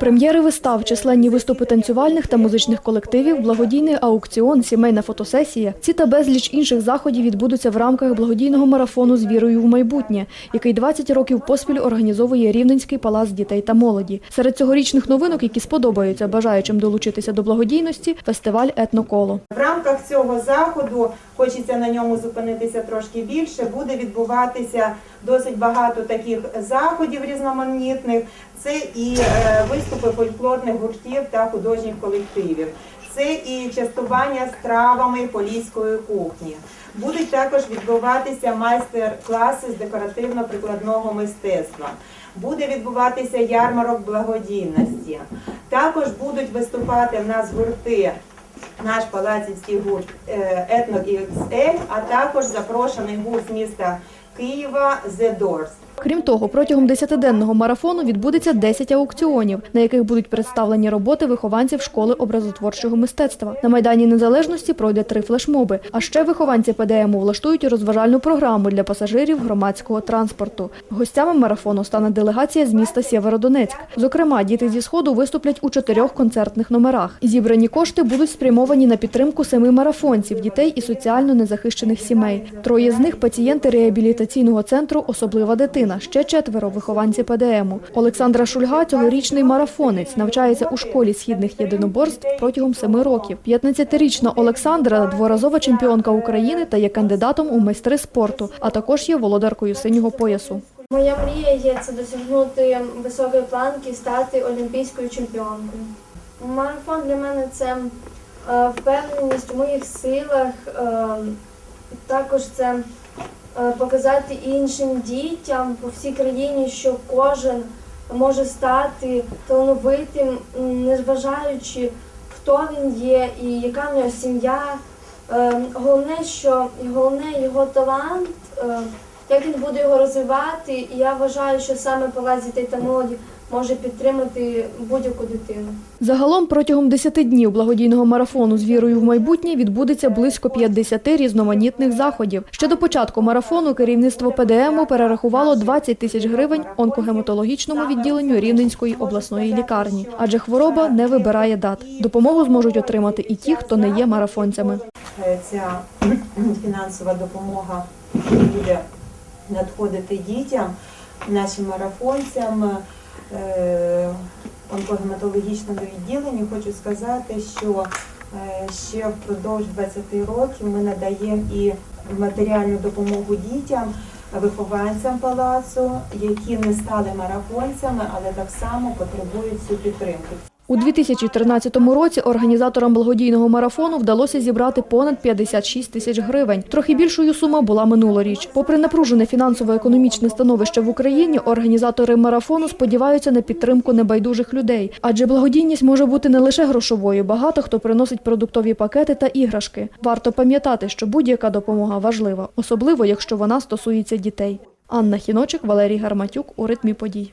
Прем'єри вистав, численні виступи танцювальних та музичних колективів, благодійний аукціон, сімейна фотосесія. Ці та безліч інших заходів відбудуться в рамках благодійного марафону з вірою в майбутнє, який 20 років поспіль організовує Рівненський палац дітей та молоді. Серед цьогорічних новинок, які сподобаються бажаючим долучитися до благодійності, фестиваль Етноколо. В рамках цього заходу хочеться на ньому зупинитися трошки більше. Буде відбуватися досить багато таких заходів різноманітних. Це і е, виступи фольклорних гуртів та художніх колективів. Це і частування стравами поліської кухні. Будуть також відбуватися майстер-класи з декоративно-прикладного мистецтва. Буде відбуватися ярмарок благодійності. Також будуть виступати в нас гурти наш палацівський гурт Етно XL, а також запрошений гурт міста Києва The Doors. Крім того, протягом 10-денного марафону відбудеться 10 аукціонів, на яких будуть представлені роботи вихованців школи образотворчого мистецтва. На Майдані Незалежності пройде три флешмоби. А ще вихованці ПДМу влаштують розважальну програму для пасажирів громадського транспорту. Гостями марафону стане делегація з міста Сєвєродонецьк. Зокрема, діти зі сходу виступлять у чотирьох концертних номерах. Зібрані кошти будуть спрямовані на підтримку семи марафонців, дітей і соціально незахищених сімей. Троє з них пацієнти реабілітаційного центру Особлива дитина. Ще четверо вихованці ПДМу. Олександра Шульга цьогорічний марафонець навчається у школі східних єдиноборств протягом семи років. 15-річна Олександра дворазова чемпіонка України та є кандидатом у майстри спорту, а також є володаркою синього поясу. Моя мрія є це досягнути високої планки, стати олімпійською чемпіонкою. Марафон для мене це е, впевненість в моїх силах, е, також це показати іншим дітям по всій країні, що кожен може стати талановитим, незважаючи хто він є і яка в нього сім'я. Е, Головне, що головне його талант. Як він буде його розвивати. І я вважаю, що саме Палац дітей та молоді може підтримати будь-яку дитину. Загалом протягом 10 днів благодійного марафону з вірою в майбутнє відбудеться близько 50 різноманітних заходів. Ще до початку марафону керівництво ПДМу перерахувало 20 тисяч гривень онкогематологічному відділенню Рівненської обласної лікарні, адже хвороба не вибирає дат. Допомогу зможуть отримати і ті, хто не є марафонцями. Е, Ця фінансова допомога буде надходити дітям, нашим марафонцям. е, онкогематологічному відділенні хочу сказати, що е, ще впродовж 20 років ми надаємо і матеріальну допомогу дітям, вихованцям палацу, які не стали марафонцями, але так само потребують цю підтримку. У 2013 році організаторам благодійного марафону вдалося зібрати понад 56 тисяч гривень. Трохи більшою сума була минулоріч. Попри напружене фінансово-економічне становище в Україні, організатори марафону сподіваються на підтримку небайдужих людей, адже благодійність може бути не лише грошовою. Багато хто приносить продуктові пакети та іграшки. Варто пам'ятати, що будь-яка допомога важлива, особливо якщо вона стосується дітей. Анна Хіночик, Валерій Гарматюк у ритмі подій.